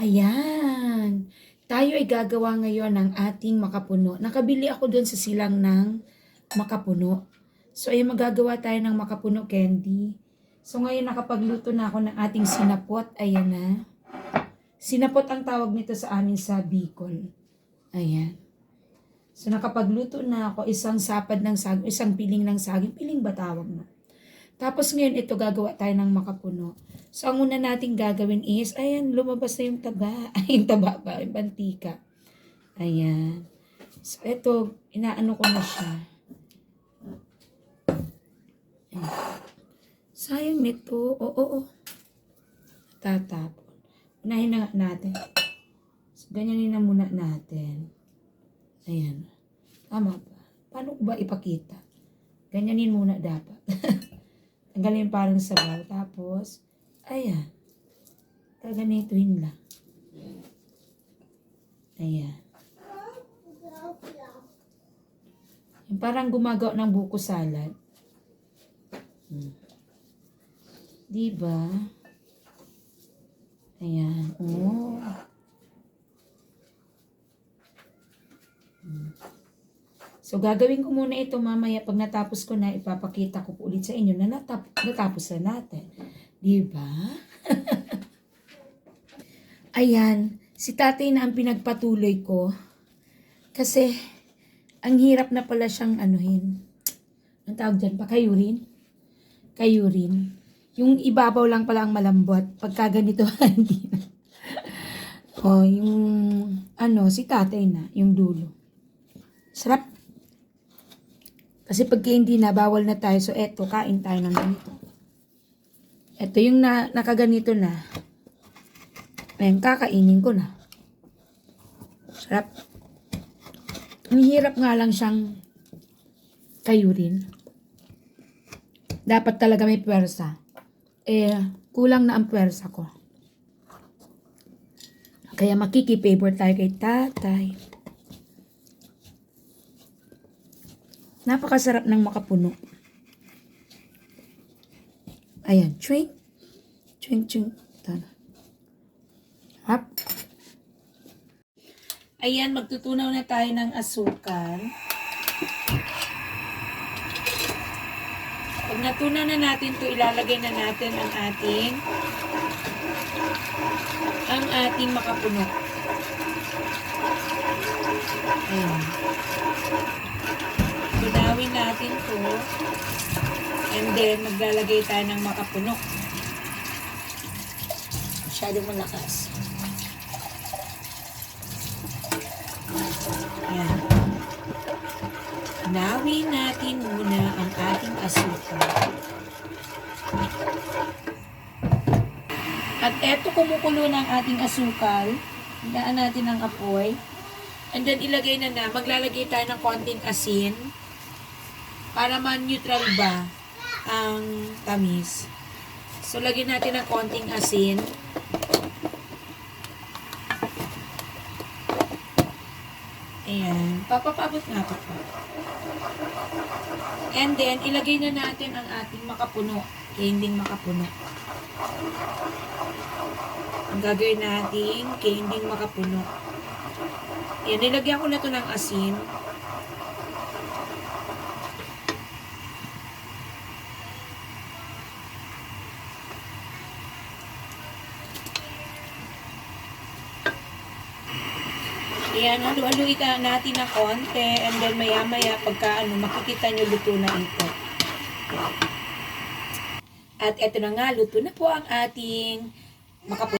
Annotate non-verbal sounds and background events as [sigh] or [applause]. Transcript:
Ayan. Tayo ay gagawa ngayon ng ating makapuno. Nakabili ako doon sa silang ng makapuno. So, ay magagawa tayo ng makapuno candy. So, ngayon nakapagluto na ako ng ating sinapot. Ayan na. Sinapot ang tawag nito sa amin sa Bicol. Ayan. So, nakapagluto na ako isang sapad ng saging, isang piling ng saging. Piling ba tawag na? Tapos ngayon, ito gagawa tayo ng makapuno. So, ang una nating gagawin is, ayan, lumabas na yung taba. [laughs] Ay, yung taba ba? Yung bantika. Ayan. So, ito, inaano ko na siya. Ayan. Sayang nito. Oo, oo. Tatapon. Unahin na natin. So, ganyanin na muna natin. Ayan. Tama ba? Paano ba ipakita? Ganyanin muna dapat. [laughs] Tanggalin parang sabaw. Tapos, ayan. Kaganituhin lang. Ayan. Yung parang gumagawa ng buko salad. Hmm. Diba? Ayan. Oh. Hmm. So, gagawin ko muna ito mamaya. Pag natapos ko na, ipapakita ko ulit sa inyo na natap natapos na natin. Diba? [laughs] Ayan. Si tatay na ang pinagpatuloy ko. Kasi, ang hirap na pala siyang anuhin. Ang tawag dyan pa? Kayurin? Kayurin. Yung ibabaw lang pala ang malambot. Pagka ganito, hindi na. O, yung, ano, si tatay na, yung dulo. Sarap. Kasi pagka hindi na, bawal na tayo. So, eto, kain tayo ng ganito. Eto, yung na, nakaganito na. Ayan, kakainin ko na. Sarap. Ang hirap nga lang siyang kayurin. Dapat talaga may pwersa. Eh, kulang na ang pwersa ko. Kaya makikipavor tayo kay tatay. Napakasarap ng makapuno. Ayan, chewing. Chewing, chewing. Tana. Hap. Ayan, magtutunaw na tayo ng asukal. Pag natunaw na natin to ilalagay na natin ang ating ang ating makapuno. Ayan. Tunawin natin to. And then, maglalagay tayo ng makapuno. Masyadong malakas. Ayan. Tunawin natin muna ang ating asukal. At eto kumukulo ng ating asukal. Hindaan natin ang apoy. And then ilagay na na, maglalagay tayo ng konting asin para man-neutral ba ang tamis. So, lagyan natin ng konting asin. Ayan. Papapabot nga pa po. And then, ilagay na natin ang ating makapuno. Candying makapuno. Ang gagawin natin, candying makapuno. Yan, nilagyan ko na to ng asin. Ayan, halu-haluin ka natin ng konti and then maya-maya pagka ano, makikita nyo luto na ito. At eto na nga, luto na po ang ating makapuno.